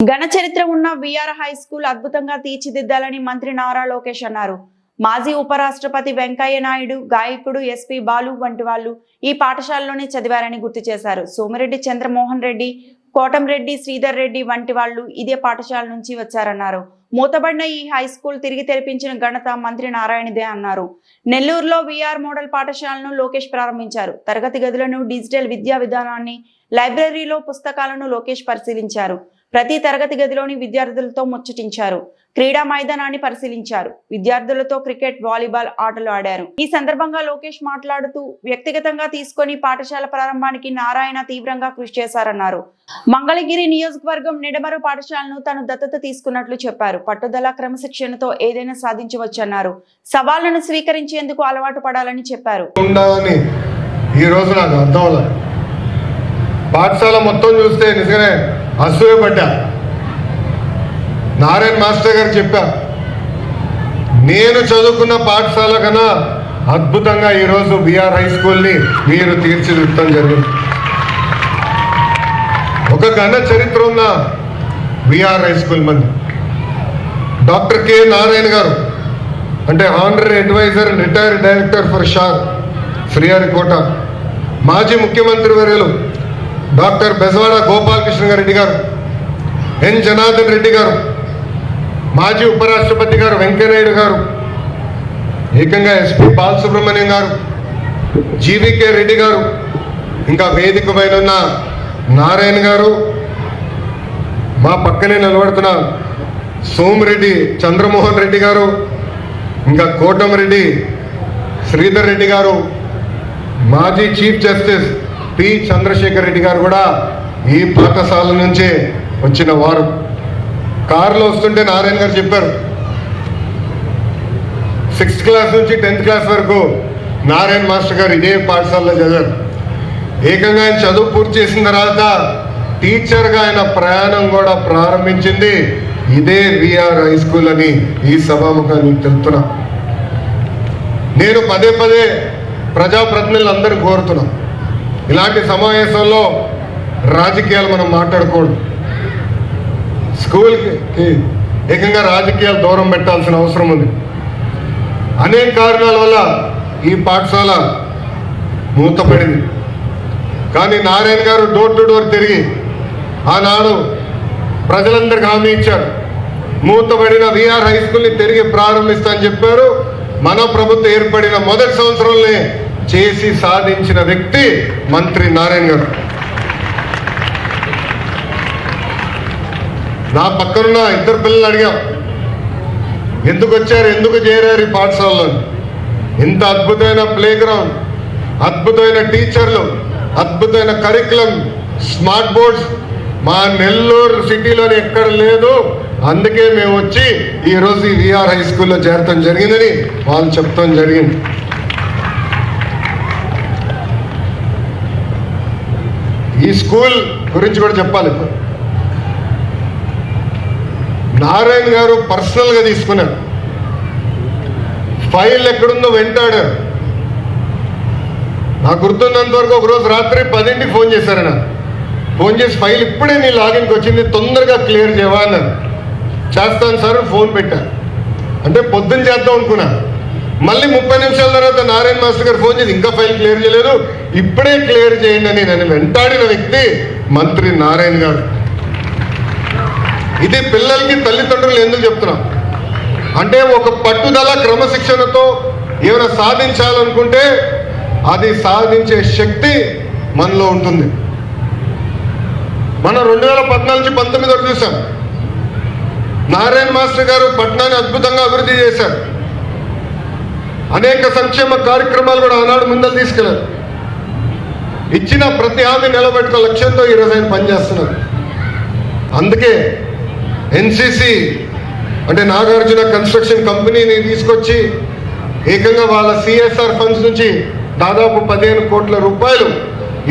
ఘన చరిత్ర ఉన్న విఆర్ హై స్కూల్ అద్భుతంగా తీర్చిదిద్దాలని మంత్రి నారా లోకేష్ అన్నారు. మాజీ ఉపరాష్ట్రపతి వెంకయ్య నాయుడు గాయకుడు ఎస్పి బాలు వంటి వాళ్ళు ఈ పాఠశాలలోనే చదివారని గుర్తు చేశారు. సోమిరెడ్డి చంద్రమోహన్ రెడ్డి కోటంరెడ్డి శ్రీధర్ రెడ్డి వంటి వాళ్ళు ఇదే పాఠశాల నుంచి వచ్చారన్నారు. మూతబడిన ఈ హై స్కూల్ తిరిగి తెరిపించిన ఘనత మంత్రి నారాయణదే అన్నారు. నెల్లూరులో విఆర్ మోడల్ పాఠశాలను లోకేష్ ప్రారంభించారు. తరగతి గదులను డిజిటల్ విద్యా విధానాన్ని లైబ్రరీలో పుస్తకాలను లోకేష్ పరిశీలించారు. ప్రతి తరగతి గదిలోని విద్యార్థులతో ముచ్చటించారు. క్రీడా మైదానాన్ని పరిశీలించారు. విద్యార్థులతో క్రికెట్ వాలీబాల్ ఆటలు ఆడారు. ఈ సందర్భంగా లోకేష్ మాట్లాడుతూ వ్యక్తిగతంగా తీసుకొని పాఠశాల ప్రారంభానికి నారాయణ తీవ్రంగా కృషి చేశారన్నారు. మంగళగిరి నియోజకవర్గం నిడమరు పాఠశాలను తను దత్తత తీసుకున్నట్లు చెప్పారు. పట్టుదల క్రమశిక్షణతో ఏదైనా సాధించవచ్చన్నారు. సవాళ్ళను స్వీకరించేందుకు అలవాటు పడాలని చెప్పారు. ఈ రోజు నాకు అర్థం పాఠశాల మొత్తం చూస్తే నిజంగానే అసూయపడ్డా నారాయణ మాస్టర్ గారు చెప్పా నేను చదువుకున్న పాఠశాల కన్నా అద్భుతంగా ఈరోజు బీఆర్ హై స్కూల్ని మీరు తీర్చిదిద్దడం జరిగింది. ఒక ఘన చరిత్ర ఉన్న బీఆర్ హై స్కూల్ మంది. డాక్టర్ కె నారాయణ గారు అంటే honorary adviser retired director for SHAR Sriharikota మాజీ ముఖ్యమంత్రి వర్యులు డాక్టర్ బెజవాడ గోపాలకృష్ణ రెడ్డి గారు ఎన్ జనార్దన్ రెడ్డి గారు మాజీ ఉపరాష్ట్రపతి గారు వెంకయ్యనాయుడు గారు ఏకంగా ఎస్పి బాలసుబ్రహ్మణ్యం గారు జీవికే రెడ్డి గారు ఇంకా వేదిక పైన ఉన్న నారాయణ గారు మా పక్కనే నిలబడుతున్న సోమిరెడ్డి చంద్రమోహన్ రెడ్డి గారు ఇంకా కోటమిరెడ్డి శ్రీధర్ రెడ్డి గారు మాజీ chief justice P Chandrasekhar Reddy garu కూడా ఈ పాఠశాల నుంచే వచ్చిన వారు. కారులో వస్తుంటే నారాయణ గారు చెప్పారు. సిక్స్త్ క్లాస్ నుంచి టెన్త్ క్లాస్ వరకు నారాయణ మాస్టర్ గారు ఇదే పాఠశాలలో చదివారు. ఏకంగా ఆయన చదువు పూర్తి చేసిన తర్వాత టీచర్గా ఆయన ప్రయాణం కూడా ప్రారంభించింది. ఇదే విఆర్ హై స్కూల్ అని ఈ సభాముఖాన్ని తెలుపుతున్నా. నేను పదే పదే ప్రజాప్రతినిధులందరూ కోరుతున్నా. ఇలాంటి సమావేశంలో రాజకీయాలు మనం మాట్లాడకూడదు. స్కూల్కి ఏకంగా రాజకీయాలు దూరం పెట్టాల్సిన అవసరం ఉంది. అనేక కారణాల వల్ల ఈ పాఠశాల మూతపడింది. కానీ నారాయణ గారు డోర్ టు డోర్ తిరిగి ఆనాడు ప్రజలందరికీ హామీ ఇచ్చారు. మూతబడిన విఆర్ హై స్కూల్ని తిరిగి ప్రారంభిస్తా అని చెప్పారు. మన ప్రభుత్వం ఏర్పడిన మొదటి సంవత్సరంలో చేసి సాధించిన వ్యక్తి మంత్రి నారాయణ గారు. నా పక్కనున్న ఇద్దరు పిల్లలు అడిగాం. ఎందుకు వచ్చారు ఎందుకు చేరారు ఈ పాఠశాలలో? ఇంత అద్భుతమైన ప్లే గ్రౌండ్ అద్భుతమైన టీచర్లు అద్భుతమైన కరికులం స్మార్ట్ బోర్డ్స్ మా నెల్లూరు సిటీలోని ఎక్కడ లేదు. అందుకే మేము వచ్చి ఈరోజు ఈ విఆర్ హై స్కూల్లో చేరటం జరిగిందని వాళ్ళు చెప్తాం జరిగింది. ఈ స్కూల్ గురించి కూడా చెప్పాలి. ఇప్పుడు నారాయణ గారు పర్సనల్గా తీసుకున్నారు. ఫైల్ ఎక్కడుందో వెంటాడారు నాకు గుర్తున్నంత వరకు ఒకరోజు రాత్రి పదింటికి ఫోన్ చేశారు నాకు ఫోన్ చేసి ఫైల్ ఇప్పుడే నీ లాగిన్కి వచ్చింది తొందరగా క్లియర్ చేయవా అన్నారు చేస్తాను సార్ ఫోన్ పెట్టాను అంటే పొద్దున్న చేద్దాం అనుకున్నా. మళ్ళీ ముప్పై నిమిషాల తర్వాత నారాయణ మాస్టర్ గారు ఫోన్ చేసి ఇంకా ఫైల్ క్లియర్ చేయలేదు ఇప్పుడే క్లియర్ చేయండి అని నన్ను వెంటాడిన వ్యక్తి మంత్రి నారాయణ గారు. ఇది పిల్లలకి తల్లిదండ్రులు ఎందుకు చెప్తున్నాం? అంటే ఒక పట్టుదల క్రమశిక్షణతో ఏమైనా సాధించాలనుకుంటే అది సాధించే శక్తి మనలో ఉంటుంది. మనం రెండు వేల పద్నాలుగు నుంచి పంతొమ్మిది వరకు చూసాం. నారాయణ మాస్టర్ గారు పట్నాన్ని అద్భుతంగా అభివృద్ధి చేశారు. అనేక సంక్షేమ కార్యక్రమాలు కూడా ఆనాడు ముందలు తీసుకెళ్ళారు. ఇచ్చిన ప్రతి హామీ నిలబెట్టుకో లక్ష్యంతో ఈరోజు ఆయన పనిచేస్తున్నారు. అందుకే ఎన్సిసి అంటే నాగార్జున కన్స్ట్రక్షన్ కంపెనీని తీసుకొచ్చి ఏకంగా వాళ్ళ సిఎస్ఆర్ ఫండ్స్ నుంచి దాదాపు పదిహేను కోట్ల రూపాయలు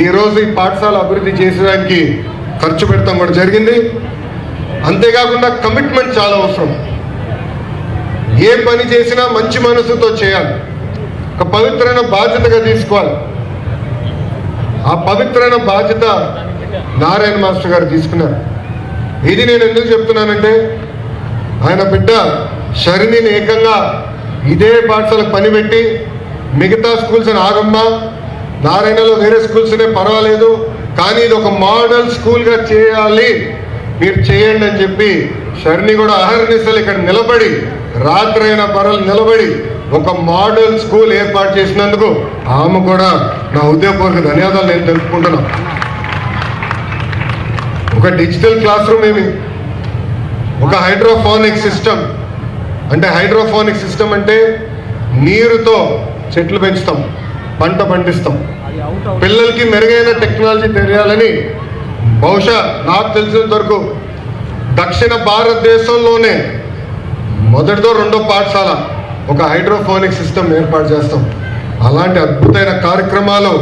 ఈరోజు ఈ పాఠశాల అభివృద్ధి చేసేదానికి ఖర్చు పెడతాం కూడా జరిగింది. అంతేకాకుండా కమిట్మెంట్ చాలా అవసరం. ఏ పని చేసినా మంచి మనసుతో చేయాలి. ఒక పవిత్రమైన బాధ్యతగా తీసుకోవాలి. ఆ పవిత్రమైన బాధ్యత నారాయణ మాస్టర్ గారు తీసుకున్నారు. ఇది నేను ఎందుకు చెప్తున్నానంటే ఆయన బిడ్డ షరిని ఏకంగా ఇదే పాఠశాలకు పని పెట్టి మిగతా స్కూల్స్ అని నారాయణలో వేరే స్కూల్స్నే పర్వాలేదు కానీ ఇది ఒక మోడల్ స్కూల్గా చేయాలి. మీరు చేయండి అని చెప్పి షర్ని కూడా అహర్నిశలు ఇక్కడ నిలబడి రాత్రైన పరలు నిలబడి ఒక మోడల్ స్కూల్ ఏర్పాటు చేసినందుకు ఆమె కూడా నా ఉద్యోగపూర్వక ధన్యవాదాలు నేను తెలుపుకుంటున్నాను ఒక డిజిటల్ క్లాస్ రూమ్ ఏమి? ఒక హైడ్రోఫోనిక్ సిస్టమ్ అంటే హైడ్రోఫోనిక్ సిస్టమ్ అంటే నీరుతో చెట్లు పెంచుతాం పంట పండిస్తాం. పిల్లలకి మెరుగైన టెక్నాలజీ తెలియాలని బహుశా నాకు తెలిసినంత వరకు దక్షిణ భారతదేశంలోనే మొదటితో రెండో పాఠశాల ఒక హైడ్రోఫోనిక్ సిస్టమ్ ఏర్పాటు చేస్తాం. అలాంటి అద్భుతమైన కార్యక్రమాలు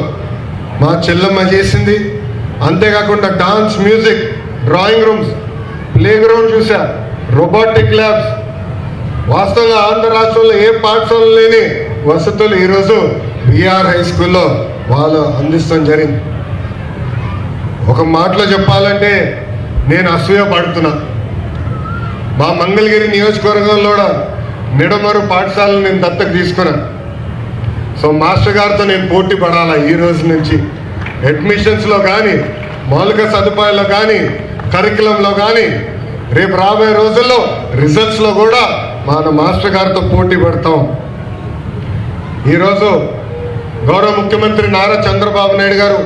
మా చెల్లమ్మ చేసింది. అంతేకాకుండా dance music drawing rooms playground చూసా రోబోటిక్ ల్యాబ్స్. వాస్తవంగా ఆంధ్ర రాష్ట్రంలో ఏ పాఠశాల లేని వసతులు ఈరోజు బీఆర్ హై స్కూల్లో వాళ్ళు అందిస్తాం జరిగింది. ఒక మాటలో చెప్పాలంటే నేను అసూయ పడుతున్నాను మా మంగళగిరి నియోజకవర్గంలో కూడా నిడమరు పాఠశాలను నేను దత్తకు తీసుకున్నా. సో మాస్టర్ గారితో నేను పోటీ పడాలా ఈ రోజు నుంచి? అడ్మిషన్స్లో కానీ మౌలిక సదుపాయాల్లో కానీ కరికులంలో కానీ రేపు రాబోయే రోజుల్లో రిజల్ట్స్లో కూడా మన మాస్టర్ గారితో పోటీ పడతాం. ఈరోజు గౌరవ ముఖ్యమంత్రి నారా చంద్రబాబు నాయుడు గారు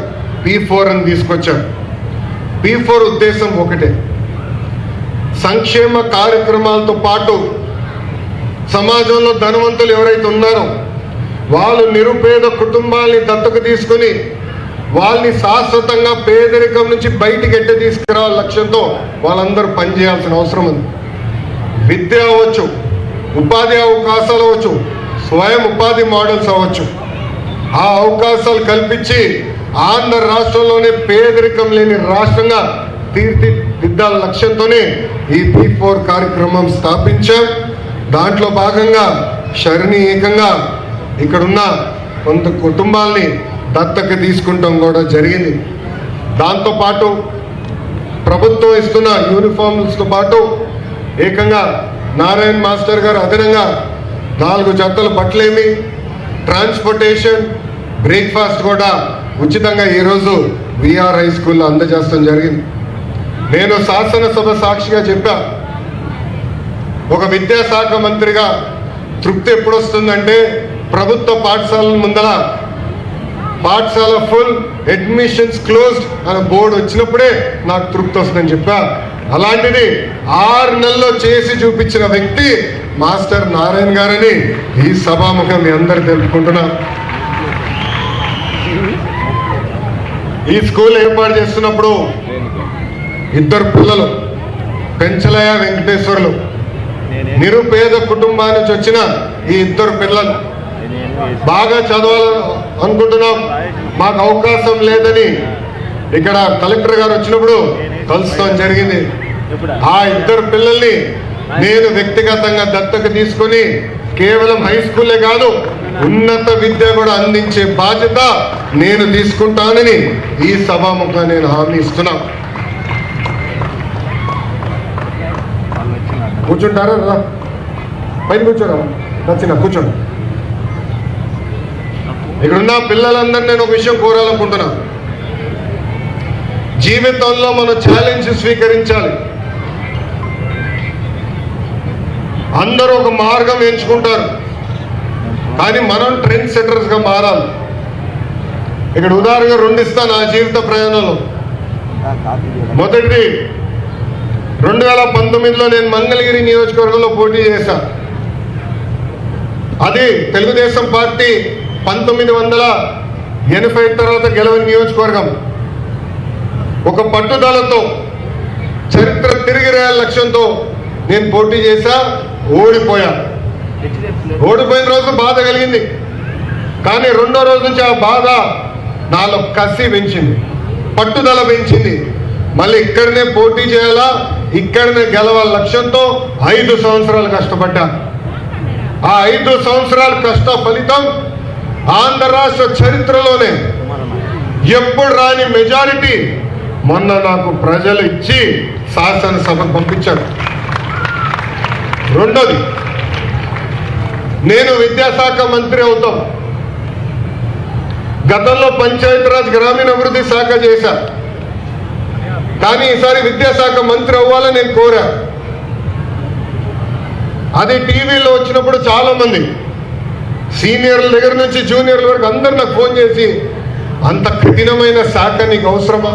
పీ ఫోర్ అని తీసుకొచ్చారు. పీ ఫోర్ ఉద్దేశం ఒకటే. సంక్షేమ కార్యక్రమాలతో పాటు సమాజంలో ధనవంతులు ఎవరైతే ఉన్నారో వాళ్ళు నిరుపేద కుటుంబాల్ని దత్తకు తీసుకుని వాళ్ళని శాశ్వతంగా పేదరికం నుంచి బయటికి ఎట్ట తీసుకురావాల లక్ష్యంతో వాళ్ళందరూ పనిచేయాల్సిన అవసరం ఉంది. విద్య అవ్వచ్చు ఉపాధి అవకాశాలు అవ్వచ్చు స్వయం ఉపాధి మోడల్స్ అవ్వచ్చు. ఆ అవకాశాలు కల్పించి ఆంధ్ర రాష్ట్రంలోనే పేదరికం లేని రాష్ట్రంగా తీర్చిదిద్దాల లక్ష్యంతోనే ఈ పీ ఫోర్ కార్యక్రమం స్థాపించాం. దాంట్లో భాగంగా శరణి ఏకంగా ఇక్కడున్న కొంత కుటుంబాల్ని దత్తక తీసుకుంటాం కూడా జరిగింది. దాంతోపాటు ప్రభుత్వం ఇస్తున్న యూనిఫామ్స్తో పాటు ఏకంగా నారాయణ్ మాస్టర్ గారు అదనంగా నాలుగు జతల బట్టలేమి ట్రాన్స్పోర్టేషన్ బ్రేక్ఫాస్ట్ కూడా ఉచితంగా ఈరోజు విఆర్ హై స్కూల్లో అందజేస్తాం జరిగింది. నేను శాసనసభ సాక్షిగా చెప్పా ఒక విద్యాశాఖ మంత్రిగా తృప్తి ఎప్పుడొస్తుందంటే ప్రభుత్వ పాఠశాలల ముందర పాఠశాల ఫుల్ అడ్మిషన్స్ క్లోజ్డ్ అనే బోర్డు వచ్చినప్పుడే నాకు తృప్తి వస్తుందని చెప్పా. అలాంటిది ఆరు నెలల్లో చేసి చూపించిన వ్యక్తి మాస్టర్ నారాయణ గారని ఈ సభాముఖం మీ అందరు తెలుపుకుంటున్నా. ఈ స్కూల్ ఏర్పాటు చేస్తున్నప్పుడు ఇద్దరు పిల్లలు పెంచలయ్య వెంకటేశ్వర్లు నిరుపేద కుటుంబానికి నుంచి వచ్చిన ఈ ఇద్దరు పిల్లలు. బాగా చదవాలని అనుకుంటున్నాం. మాకు అవకాశం లేదని ఇక్కడ కలెక్టర్ గారు వచ్చినప్పుడు కలుస్తాం జరిగింది. ఆ ఇద్దరు పిల్లల్ని నేను వ్యక్తిగతంగా దత్తకు తీసుకొని కేవలం హై స్కూలే కాదు ఉన్నత విద్య కూడా అందించే బాధ్యత నేను తీసుకుంటానని ఈ సభాముఖంగా నేను హామీ ఇస్తున్నాను కూర్చుంటారా? రా. పైన కూర్చోరా. నచ్చిన కూర్చోండి ఇక్కడున్న పిల్లలందరినీ నేను ఒక విషయం కోరాలనుకుంటున్నా. జీవితంలో మనం ఛాలెంజ్ స్వీకరించాలి. అందరూ ఒక మార్గం ఎంచుకుంటారు. కానీ మనం ట్రెండ్ సెటర్స్గా మారాలి. ఇక్కడ ఉదాహరణగా రెండు ఇస్తాను నా జీవిత ప్రయాణంలో. మొదటిది రెండు వేల పంతొమ్మిదిలో నేను మంగళగిరి నియోజకవర్గంలో పోటీ చేశాను అది తెలుగుదేశం పార్టీ పంతొమ్మిది వందల ఎనభై తర్వాత గెలవని నియోజకవర్గం. ఒక పట్టుదలతో చరిత్ర తిరిగి రాయాల లక్ష్యంతో నేను పోటీ చేశా ఓడిపోయా. ఓడిపోయిన రోజు బాధ కలిగింది. కానీ రెండో రోజు నుంచి ఆ బాధ నాలో కసి పెంచింది పట్టుదల పెంచింది. మళ్ళీ ఇక్కడనే పోటీ చేయాలా? ఇక్కడనే గెలవాల లక్ష్యంతో ఐదు సంవత్సరాలు కష్టపడ్డా ఆ ఐదు సంవత్సరాల కష్ట ఫలితం ఆంధ్ర రాష్ట్ర చరిత్రలోనే. ఎప్పుడు రాని మెజారిటీ మొన్న నాకు ప్రజలు ఇచ్చి శాసనసభకు పంపించారు. రెండోది నేను విద్యాశాఖ మంత్రి అవుతాం. గతంలో పంచాయతీరాజ్ గ్రామీణాభివృద్ధి శాఖ చేశా కానీ ఈసారి విద్యాశాఖ మంత్రి అవ్వాలని నేను కోరా. అది టీవీలో వచ్చినప్పుడు చాలామంది సీనియర్ల దగ్గర నుంచి జూనియర్ల వరకు అందరు నాకు ఫోన్ చేసి అంత కఠినమైన శాఖ నీకు అవసరమా?